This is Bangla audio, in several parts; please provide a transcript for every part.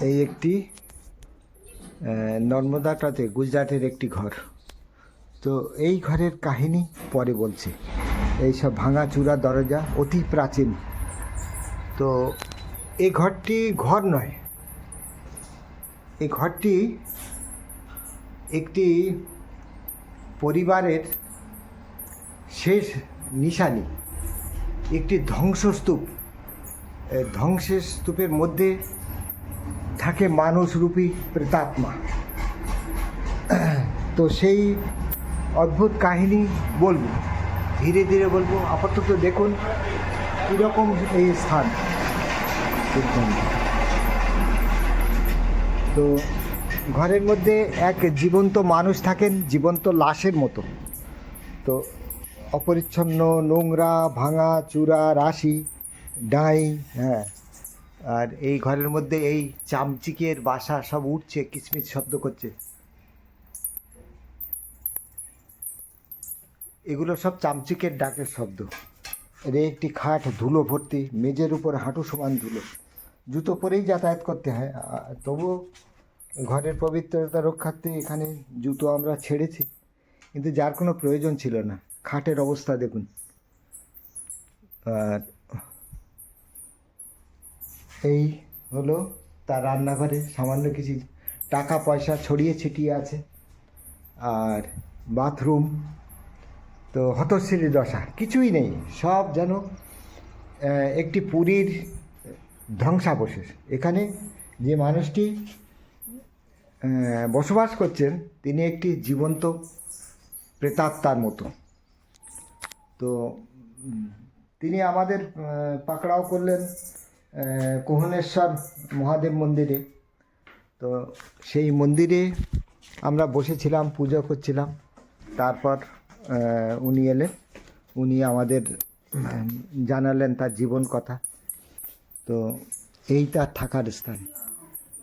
এই একটি আহ, নর্মদাটাতে গুজরাটের একটি ঘর। তো এই ঘরের কাহিনী পরে বলছি। এই সব ভাঙাচুরা দরজা অতি প্রাচীন। তো এই ঘরটি ঘর নয়। এই ঘরটি একটি পরিবারের শেষ নিশানি একটি ধ্বংসস্তূপ। ধ্বংসের স্তূপের মধ্যে থাকে মানুষরূপী প্রেতাত্মা। তো সেই অদ্ভুত কাহিনী বলব। ধীরে ধীরে বলব, আপাতত দেখুন কীরকম এই স্থান। তো ঘরের মধ্যে এক জীবন্ত মানুষ থাকেন, জীবন্ত লাশের মতো। তো অপরিচ্ছন্ন নোংরা, ভাঙা, চূড়া, রাশি ডাই হ্যাঁ। আর এই ঘরের মধ্যে এই চামচিকের বাসা সব উঠছে, কিচমিচ শব্দ করছে। এগুলো সব চামচিকের ডাকের শব্দ। এর একটি খাট, ধুলো ভর্তি, মেজের উপর হাঁটু সমান ধুলো। জুতো পরেই যাতায়াত করতে হয়। তবুও ঘরের পবিত্রতা রক্ষার্থে এখানে জুতো আমরা ছেড়েছি। কিন্তু যার কোনো প্রয়োজন ছিল না। খাটের অবস্থা দেখুন। আর এই হলো তার রান্নাঘরে সামান্য কিছু টাকা পয়সা ছড়িয়ে ছিটিয়ে আছে। আর বাথরুম, তো হতশ্রী দশা, কিছুই নেই। সব যেন একটি পুরীর ধ্বংসাবশেষ। এখানে যে মানুষটি বসবাস করছেন, তিনি একটি জীবন্ত প্রেতাত্মার মতো। তো তিনি আমাদের পাকড়াও করলেন কোহনেশ্বর মহাদেব মন্দিরে। তো সেই মন্দিরে আমরা বসেছিলাম, পুজো করছিলাম। তারপর উনি এলেন। উনি আমাদের জানালেন তার জীবন কথা। তো এই তার থাকার স্থান।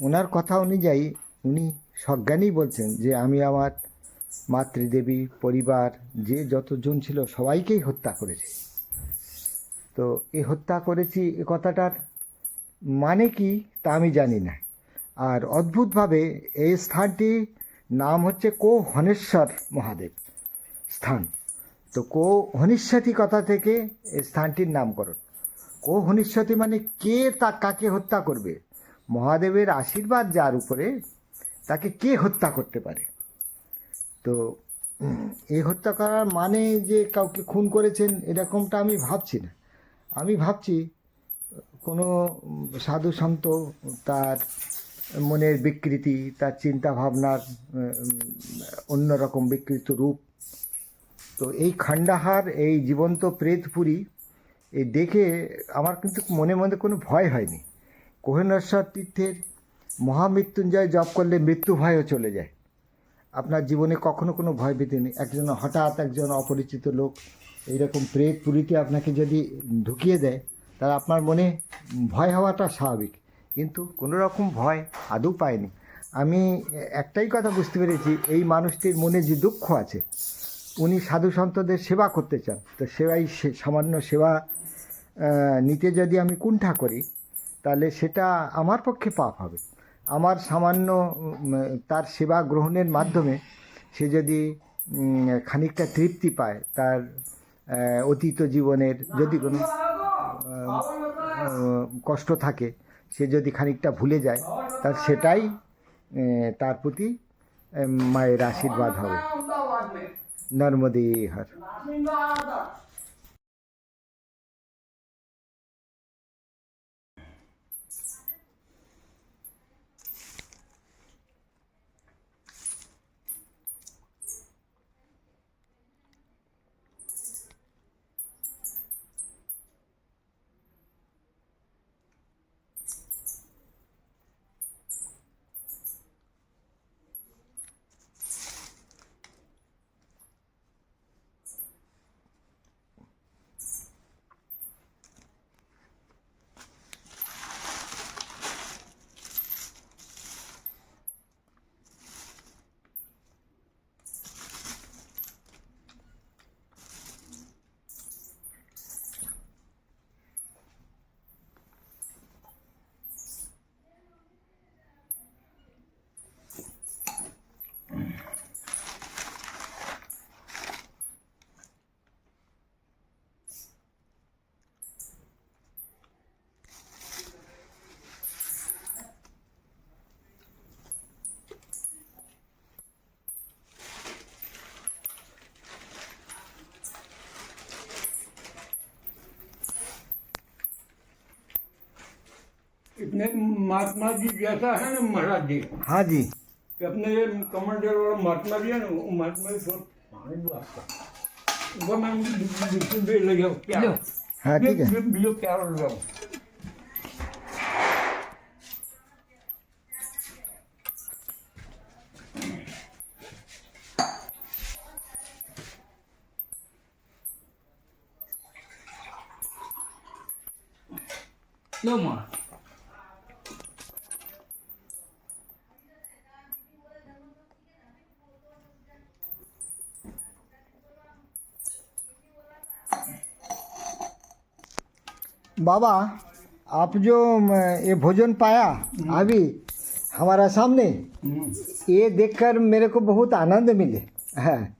ওনার কথা অনুযায়ী উনি সজ্ঞানেই বলছেন যে, আমি আমার মাতৃদেবী, পরিবার, যে যতজন ছিল সবাইকেই হত্যা করেছি। তো এই হত্যা করেছি এ কথাটার মানে কি তা আমি জানি না। আর অদ্ভুতভাবে এই স্থানটি নাম হচ্ছে কো হনেশ্বর মহাদেব স্থান। তো কো হনিষ্যতি কথা থেকে এই স্থানটির নামকরণ। কো হনিষ্যতি মানে কে তা কাকে হত্যা করবে? মহাদেবের আশীর্বাদ যার উপরে তাকে কে হত্যা করতে পারে? তো এই হত্যা করার মানে যে কাউকে খুন করেছেন এরকমটা আমি ভাবছি না। আমি ভাবছি কোনো সাধু সন্ত তার মনের বিকৃতি, তার চিন্তা ভাবনার অন্যরকম বিকৃত রূপ। তো এই খান্ডাহার এই জীবন্ত প্রেতপুরী এই দেখে আমার কিন্তু মনে মনে কোনো ভয় হয়নি। কোহেনেশ্বর তীর্থের মহামৃত্যুঞ্জয় জপ করলে মৃত্যু ভয়ও চলে যায়। আপনার জীবনে কখনো কোনো ভয় ভীতি নেই। একজন হঠাৎ একজন অপরিচিত লোক, এইরকম প্রেত পুরীতে আপনাকে যদি ঢুকিয়ে দেয় তাহলে আপনার মনে ভয় হওয়াটা স্বাভাবিক। কিন্তু কোনো রকম ভয় আদৌ পায়নি আমি একটাই কথা বুঝতে পেরেছি, এই মানুষটির মনে যে দুঃখ আছে, উনি সাধু সন্তদের সেবা করতে চান। তো সেবাই সামান্য সেবা নিতে যদি আমি কুণ্ঠা করি, তাহলে সেটা আমার পক্ষে পাপ হবে। আমার সামান্য তার সেবা গ্রহণের মাধ্যমে সে যদি খানিকটা তৃপ্তি পায়, তার অতীত জীবনের যদি কোনো কষ্ট থাকে সে যদি খানিকটা ভুলে যায় তার সেটাই তার প্রতি মায়ের আশীর্বাদ হবে। নর্মদে হর। अपने महात्मा जी जैसा है ना महाराज जी? हाँ जी। अपने ये कमांडर वाला महात्मा जी है ना वो महात्मा जी थोड़ा पानी दो आपका वो मैं बिल्कुल भी ले जाओ क्या? हाँ ठीक है। बिल्कुल क्या ले जाओ लो माँ। बाबा आप जो ये भोजन पाया अभी हमारा सामने हम्म। ये देखकर मेरे को बहुत आनंद मिले। है।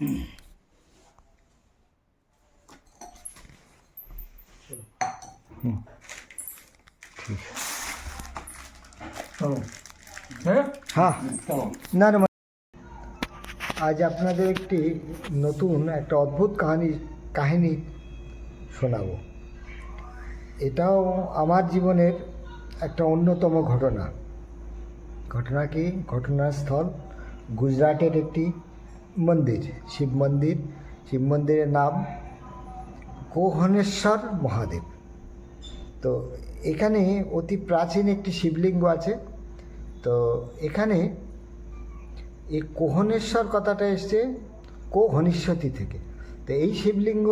হ্যাঁ? হ্যাঁ। না না আজ আপনাদের একটি নতুন একটা অদ্ভুত কাহিনী কাহিনী শোনাবো। এটাও আমার জীবনের একটা অন্যতম ঘটনা। ঘটনা কি? ঘটনাস্থল গুজরাটের একটি মন্দির, শিব মন্দির। শিব মন্দিরের নাম কোহনেশ্বর মহাদেব। তো এখানে অতি প্রাচীন একটি শিবলিঙ্গ আছে। তো এখানে এই কোহনেশ্বর কথাটা এসছে কোহনিশ্বতী থেকে। তো এই শিবলিঙ্গ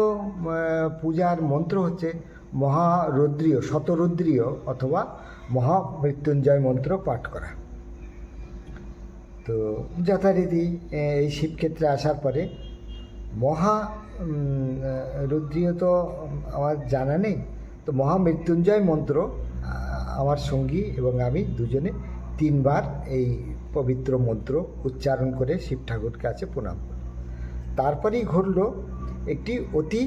পূজার মন্ত্র হচ্ছে মহারুদ্রীয়, শতরুদ্রীয় অথবা মহামৃত্যুঞ্জয় মন্ত্র পাঠ করা। তো যথারীতি এই শিবক্ষেত্রে আসার পরে, মহা রুদ্রীয় তো আমার জানা নেই, তো মহামৃত্যুঞ্জয় মন্ত্র আমার সঙ্গী এবং আমি দুজনে তিনবার এই পবিত্র মন্ত্র উচ্চারণ করে শিব ঠাকুরকে কাছে প্রণাম করি। তারপরেই ঘটল একটি অতি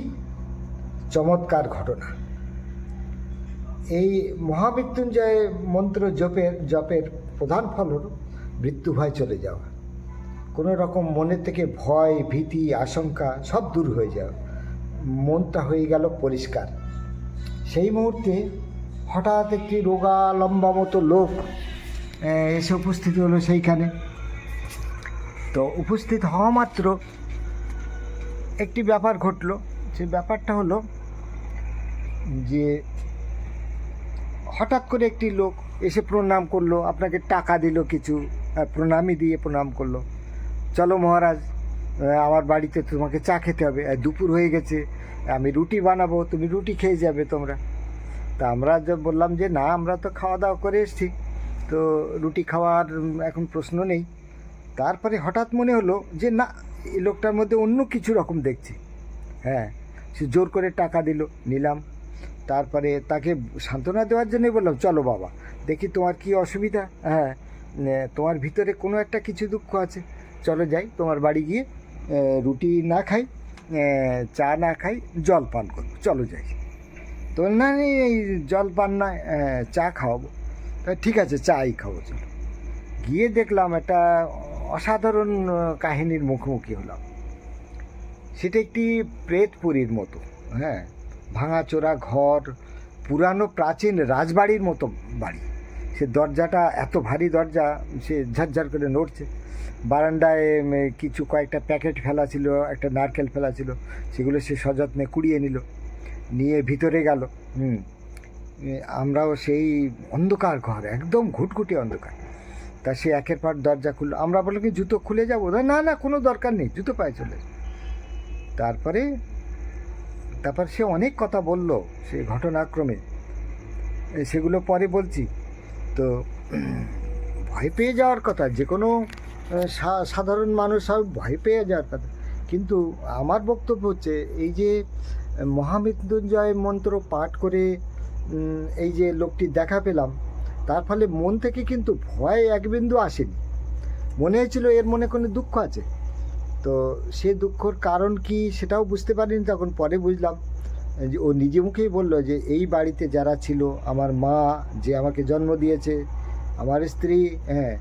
চমৎকার ঘটনা। এই মহামৃত্যুঞ্জয় মন্ত্র জপের জপের প্রধান ফল হল মৃত্যু ভয় চলে যাওয়া। কোনো রকম মনে থেকে ভয়, ভীতি, আশঙ্কা সব দূর হয়ে যাওয়া। মনটা হয়ে গেল পরিষ্কার। সেই মুহূর্তে হঠাৎ একটি রোগা লম্বা মতো লোক এসে উপস্থিত হলো সেইখানে। তো উপস্থিত হওয়া মাত্র একটি ব্যাপার ঘটলো। সেই ব্যাপারটা হলো যে, হঠাৎ করে একটি লোক এসে প্রণাম করল, আপনাকে টাকা দিল কিছু। প্রণামই দিয়ে প্রণাম করল। চলো মহারাজ আমার বাড়িতে তোমাকে চা খেতে হবে। দুপুর হয়ে গেছে, আমি রুটি বানাবো, তুমি রুটি খেয়ে যাবে তোমরা। তা আমরা বললাম যে, না, আমরা তো খাওয়া দাওয়া করে এসেছি। তো রুটি খাওয়ার এখন প্রশ্ন নেই। তারপরে হঠাৎ মনে হলো যে, না, এই লোকটার মধ্যে অন্য কিছু রকম দেখছি। হ্যাঁ সে জোর করে টাকা দিল, নিলাম। তারপরে তাকে সান্ত্বনা দেওয়ার জন্যই বললাম, চলো বাবা, দেখি তোমার কি অসুবিধা? হ্যাঁ তোমার ভিতরে কোনো একটা কিছু দুঃখ আছে। চলো যাই, তোমার বাড়ি গিয়ে রুটি না খাই চা না খাই, জল পান করব। চলো যাই। তো না এই জল পান না চা খাওয়াবো। তা ঠিক আছে, চাই খাব, চলো। গিয়ে দেখলাম একটা অসাধারণ কাহিনীর মুখোমুখি হলাম। সেটা একটি প্রেতপুরীর মতো হ্যাঁ? ভাঙাচোরা ঘর, পুরানো প্রাচীন রাজবাড়ির মতো বাড়ি। সে দরজাটা, এত ভারী দরজা, সে ঝরঝর করে নড়ছে। বারান্দায় কিছু কয়েকটা প্যাকেট ফেলা ছিল, একটা নারকেল ফেলা ছিল, সেগুলো সে সযত্নে কুড়িয়ে নিল, নিয়ে ভিতরে গেল। হুম আমরাও সেই অন্ধকার ঘর, একদম ঘুটঘুটে অন্ধকার। তা সে একের পর দরজা খুললো। আমরা বললাম কি, জুতো খুলে যাব? না না কোনো দরকার নেই, জুতো পায়ে চলে তারপরে, তারপর সে অনেক কথা বলল, সে ঘটনাক্রমে। সেগুলো পরে বলছি। তো ভয় পেয়ে যাওয়ার কথা, যে কোনো সাধারণ মানুষ সব ভয় পেয়ে যাওয়ার কথা। কিন্তু আমার বক্তব্য হচ্ছে, এই যে মহামৃত্যুঞ্জয় মন্ত্র পাঠ করে এই যে লোকটি দেখা পেলাম, তার ফলে মন থেকে কিন্তু ভয় এক বিন্দু আসেনি। মনে হয়েছিল এর মনে কোনো দুঃখ আছে। তো সে দুঃখর কারণ কি সেটাও বুঝতে পারিনি, তখন পরে বুঝলাম। ও নিজে মুখেই বলল যে, এই বাড়িতে যারা ছিল, আমার মা যে আমাকে জন্ম দিয়েছে, আমার স্ত্রী হ্যাঁ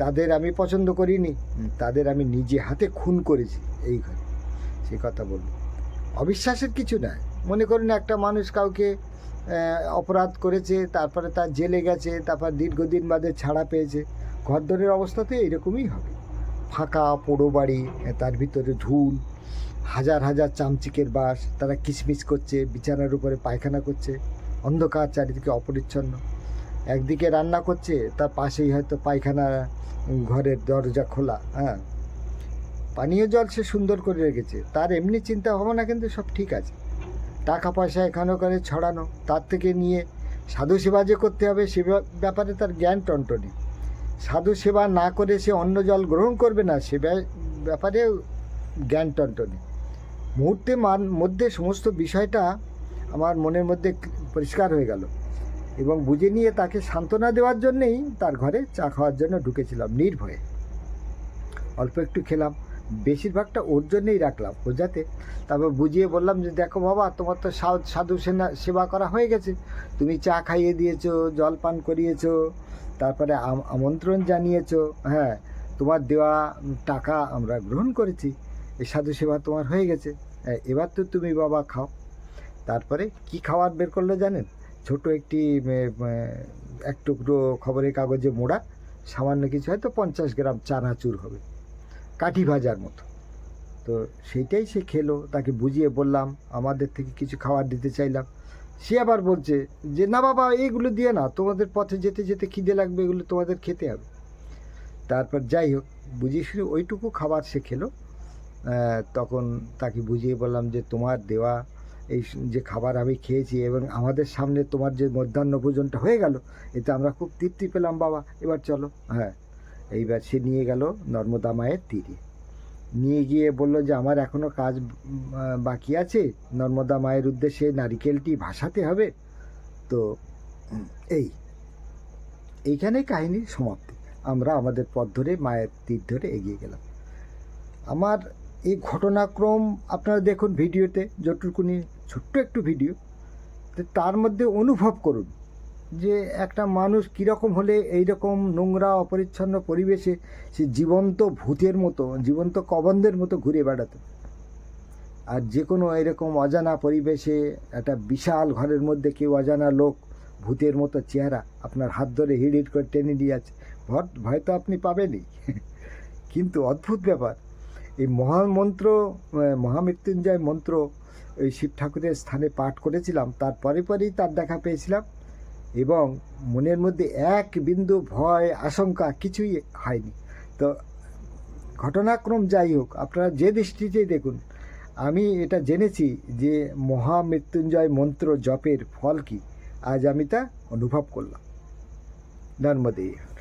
তাদের আমি পছন্দ করিনি, তাদের আমি নিজে হাতে খুন করেছি। এই ঘরে সে কথা বলল। অবিশ্বাসের কিছু নয় মনে করুন একটা মানুষ কাউকে অপরাধ করেছে, তারপরে তার জেলে গেছে, তারপর দীর্ঘদিন বাদে ছাড়া পেয়েছে। ঘরদরের অবস্থাতে এরকমই হবে। ফাঁকা, পোড়ো বাড়ি, তার ভিতরে ধুল হাজার হাজার চামচিকের বাস, তারা কিচমিচ করছে, বিছানার উপরে পায়খানা করছে, অন্ধকার চারিদিকে অপরিচ্ছন্ন। একদিকে রান্না করছে, তার পাশেই হয়তো পায়খানা ঘরের দরজা খোলা হ্যাঁ। পানীয় জল সে সুন্দর করে রেখেছে, তার এমনি চিন্তা ভাবনা কিন্তু সব ঠিক আছে। টাকা পয়সা এখানে ওখানে ছড়ানো, তার থেকে নিয়ে সাধু সেবা যে করতে হবে, সে ব্যাপারে তার জ্ঞান টন্টনি। সাধু সেবা না করে সে অন্য জল গ্রহণ করবে না, সে ব্যা- ব্যাপারে জ্ঞান টন্টনি। মুহূর্তে মান, মধ্যে সমস্ত বিষয়টা আমার মনের মধ্যে পরিষ্কার হয়ে গেল এবং বুঝে নিয়ে তাকে সান্ত্বনা দেওয়ার জন্যেই তার ঘরে চা খাওয়ার জন্য ঢুকেছিলাম নির্ভয়ে। অল্প একটু খেলাম, বেশিরভাগটা ওর জন্যেই রাখলাম ও যাতে তারপর বুঝিয়ে বললাম যে দেখো বাবা, তোমার তো সাধু সেনা, সেবা করা হয়ে গেছে। তুমি চা খাইয়ে দিয়েছ, জল পান করিয়েছো, তারপরে আম- আমন্ত্রণ জানিয়েছো হ্যাঁ তোমার দেওয়া টাকা আমরা গ্রহণ করেছি। এই সাধু সেবা তোমার হয়ে গেছে। এবার তো তুমি বাবা খাও। তারপরে কি খাবার বের করল জানেন? ছোট একটি এক টুকরো খবরের কাগজে মোড়া, সামান্য কিছু হয়তো পঞ্চাশ গ্রাম চানাচুর হবে, কাঠি ভাজার মতো। তো সেইটাই সে খেলো, তাকে বুঝিয়ে বললাম, আমাদের থেকে কিছু খাবার দিতে চাইলাম। সে আবার বলছে যে, না বাবা এইগুলো দিয়ে না, তোমাদের পথে যেতে যেতে খিদে লাগবে, এগুলো তোমাদের খেতে হবে। তারপর যাই হোক, বুঝিয়ে শুনে ওইটুকু খাবার সে খেলো। তখন তাকে বুঝিয়ে বললাম যে তোমার দেওয়া এই যে খাবার আমি খেয়েছি এবং আমাদের সামনে তোমার যে মধ্যাহ্ন ভোজনটা হয়ে গেল, এতে আমরা খুব তৃপ্তি পেলাম, বাবা। এবার চলো। হ্যাঁ। এইবার সে নিয়ে গেল নর্মদা মায়ের তীরে। নিয়ে গিয়ে বলল যে, আমার এখনও কাজ বাকি আছে। নর্মদা মায়ের উদ্দেশ্যে নারিকেলটি ভাসাতে হবে। তো এই। এইখানে কাহিনীর সমাপ্তি। আমরা আমাদের পথ ধরে মায়ের তীর ধরে এগিয়ে গেলাম। আমার এই ঘটনাক্রম আপনারা দেখুন ভিডিওতে, যতটুকুনি ছোট্ট একটু ভিডিও তার মধ্যে অনুভব করুন যে একটা মানুষ কীরকম হলে এই রকম নোংরা, অপরিচ্ছন্ন পরিবেশে সে জীবন্ত ভূতের মতো, জীবন্ত কবন্ধের মতো ঘুরে বেড়াতো। আর যে কোনো এরকম অজানা পরিবেশে একটা বিশাল ঘরের মধ্যে কেউ অজানা লোক, ভূতের মতো চেহারা আপনার হাত ধরে হিড় হিড় করে টেনে দিয়ে আছে ভয় তো আপনি পাবেনই। কিন্তু অদ্ভুত ব্যাপার এই মহামন্ত্র মহামৃত্যুঞ্জয় মন্ত্র ওই শিব ঠাকুরের স্থানে পাঠ করেছিলাম। তার পরে পরেই তার দেখা পেয়েছিলাম এবং মনের মধ্যে এক বিন্দু ভয়, আশঙ্কা কিছুই হয়নি। তো ঘটনাক্রম যাই হোক, আপনারা যে দৃষ্টিতেই দেখুন, আমি এটা জেনেছি যে মহামৃত্যুঞ্জয় মন্ত্র জপের ফল কি। আজ আমি তা অনুভব করলাম। নর্মদে।